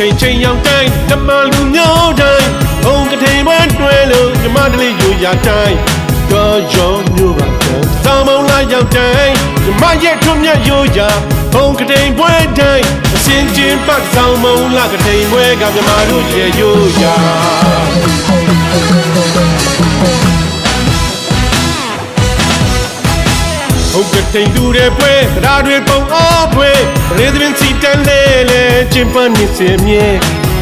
ချိန်ရောက်တိုင်းဓမ္မလူမျိုးတိုင်းဘုံကထိန်ပွဲတွဲလို့ဓမ္မတလေးယူရတိုင်းတော့ရောမျိုးပါကံသောင်းမုံလာရောက်တိုင်းဓမ္မရဲ့ထွတ်မြတ်ယူရဘုံကထိန်ပွဲတိုင်းအစင်ချင်းပတ်သောင်းမုံလာကထိန်ပွဲကမြမတို့ရဲ့ယူရ ဟုတ်ကတိန်တူတဲ့ပွဲတရားတွေပုံအားပွဲရေသရင်စီတန်လေလေကျင်ပန်းနေစေမြဲ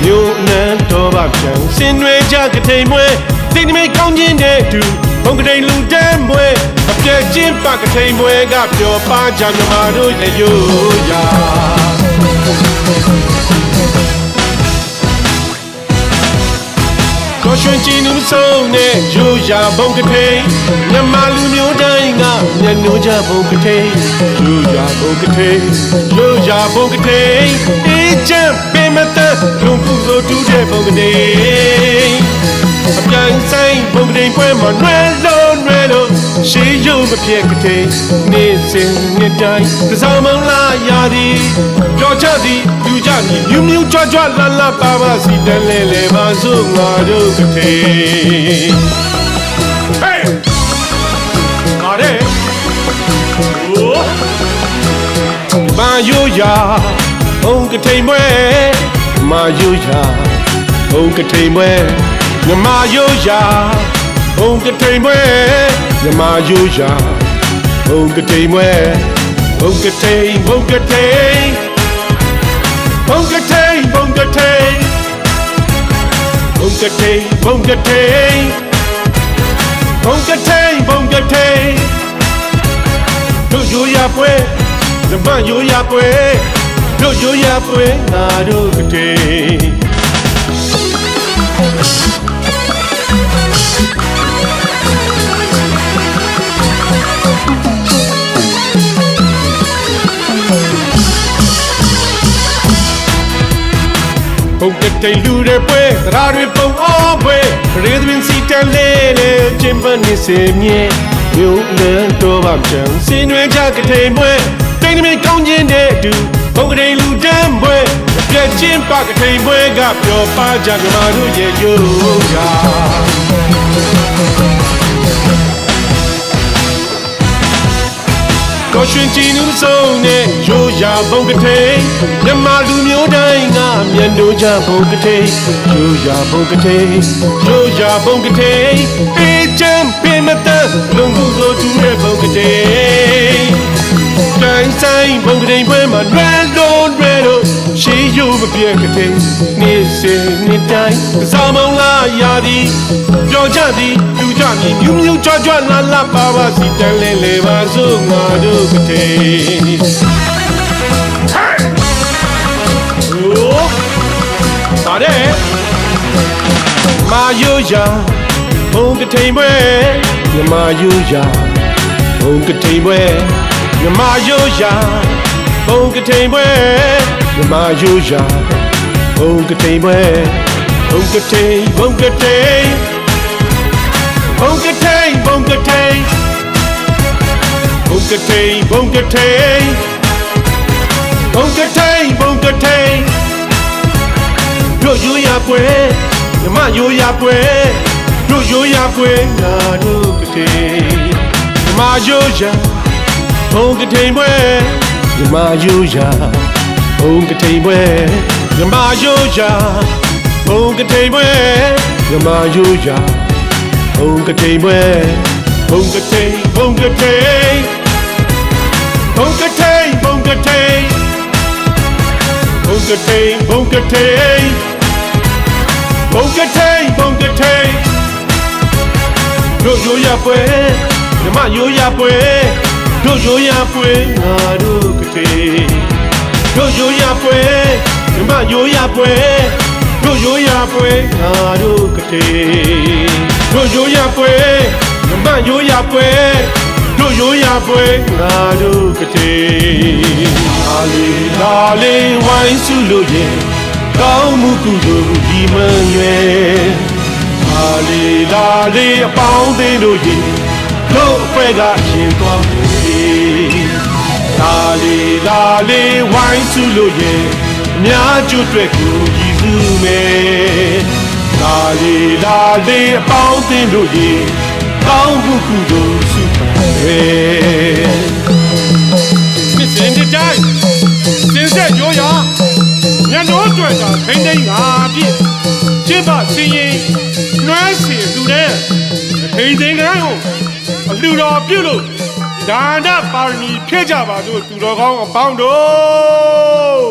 မြို့နန်းတော်ပါပြန်စင်တွေကြကတိန်မွဲစိတ်နှမိတ်ကောင်းခြင်းတဲ့သူဘုံကတိန်လူတန်းမွဲအပြည့်ချင်းပကတိန်မွဲကပျော်ပါကြမြမာတို့ရဲ့ရိုးရာကိုရွှင်ကြည်နူးဆုံးနဲ့ရိုးရာဘုံကထိန်မြမလူမျိုးတိုင်း ကမျက်နှာကြဘုံကထိန်ရိုးရာဘုံကထိန်ရိုးရာဘုံကထိန်အေးချမ်းပင်မတန်လုံပူလို့တူးတဲ့ဘုံကထိန်အပြန်ဆိုင်ဘုံကထိန်ပွဲမှာနွယ်လို့နွယ်လို့ရှေးရုံမဖြစ်ကထိန်နေ့စဉ်နေ့တိုင်းကစားမလာရသည်ကြောချသည်ယူကြသည်မြူးမြူးကြွကြွလာလာပါပါစီတန်လဲလဲပါစို့ငါတို့ကထိန် မာယိုယာဘုံကထိန်ပွဲမာယိုယာဘုံကထိန်ပွဲမြမယိုယာဘုံကထိန်ပွဲမြမယိုယာဘုံကထိန်ပွဲဘုံကထိန်ဘုံကထိန်ဘုံကထိန်ဘုံကထိန်ဘုံကထိန်ဘုံကထိန်ဘုံကထိန်ဘုံကထိန်တို့ရိုးရပွဲ ဓမ္မရိုးရပွဲတို့ရိုးရပွဲငါတို့ကတိန်ဘုံကတိန်လူတဲ့ပွဲသရာတွေပုံအောင်ပွဲရေသမင်စီတန်လေးလေကျင်းပနေစေမြဲမြို့လန်းတော်ပါချံစင်တွေကြကတိန်ပွဲ တိန်တမင်ကောင်းခြင်းတဲ့အတူဘုံကတိန်လူတန်းပွဲပြည့်ချင်းပကတိန်ပွဲကပျော်ပါကြကြမာတို့ရဲ့ရိုးရာကိုရှင်ကြည်နူးဆုံးနဲ့ ရိုးရာဘုံကထိန်မြမလူမျိုးတိုင်းကမျက်နှာကြဘုံကထိန်ရိုးရာဘုံကထိန်ရိုးရာဘုံကထိန်အေးချမ်းပင်မတန်လုံမှုကိုတူတဲ့ဘုံကထိန်တိုင်းဆိုင်ဘုံကထိန်ပွဲမှာလွယ်လို့လွယ်လို့ရှေးရုပ်မပြက်ကထိန်နေ့စဉ်နေ့တိုင်းကစားမောင်းလာရသည်ပြောကြသည်လူကြသည်မြူးမြူးကြွကြွလာလာပါပါစီတန်လဲလဲပါစို့ငါတို့ကထိန် ယိုယာဘုံကထိန်ပွဲမြမာယိုယာဘုံကထိန်ပွဲမြမာယိုယာဘုံကထိန်ပွဲမြမာယိုယာဘုံကထိန်ပွဲဘုံကထိန်ဘုံကထိန်ဘုံကထိန်ဘုံကထိန်ဘုံကထိန်ဘုံကထိန်ဘုံကထိန်ဘုံကထိန် မြမရိုးရပွဲတို့ရိုးရပွဲငါတို့ကတိမြမရိုးရဘုံကတိပွဲမြမရိုးရဘုံကတိပွဲမြမရိုးရဘုံကတိပွဲမြမရိုးရဘုံကတိပွဲဘုံကတိဘုံကတိဘုံကတိဘုံကတိဘုံကတိဘုံကတိ ဘုံကထိန်ဘုံကထိန်တို့ရိုးရပွဲမြမရိုးရပွဲတို့ရိုးရပွဲငါတို့ကထိန်တို့ရိုးရပွဲမြမရိုးရပွဲတို့ရိုးရပွဲငါတို့ကထိန်တို့ရိုးရပွဲမြမရိုးရပွဲတို့ရိုးရပွဲငါတို့ကထိန်လာလေလာလေဝိုင်းစုလို့ရဲ့ ကောင်းမှုကုသိုလ်ဒီမရွယ်ဟာလေလာလေအပေါင်းသေးတို့ရေတို့အဖွဲကရှင်သွားပြီလာလေလာလေဝိုင်းစုလို့ရေအများကျွတ်တွေ့ကိုရည်စုမယ်လာလေလာလေအပေါင်းအသင်းတို့ရေကောင်းမှုကုသိုလ်စုပါပဲနှစ်စဉ်တစ်တိုင်းစင်ဆက်ရိုးရာညနိုး တွေ့တာဒိမ့်ဒိမ့်ငါပြည့်ကျင့်ပါစင်ရင်နှွမ်းစီလူတဲ့ဒိမ့်ဒိမ့်ကန်းကိုအလူတော်ပြုလို့ဒါနပါရမီဖြည့်ကြပါစို့သူတော်ကောင်းအပေါင်းတို့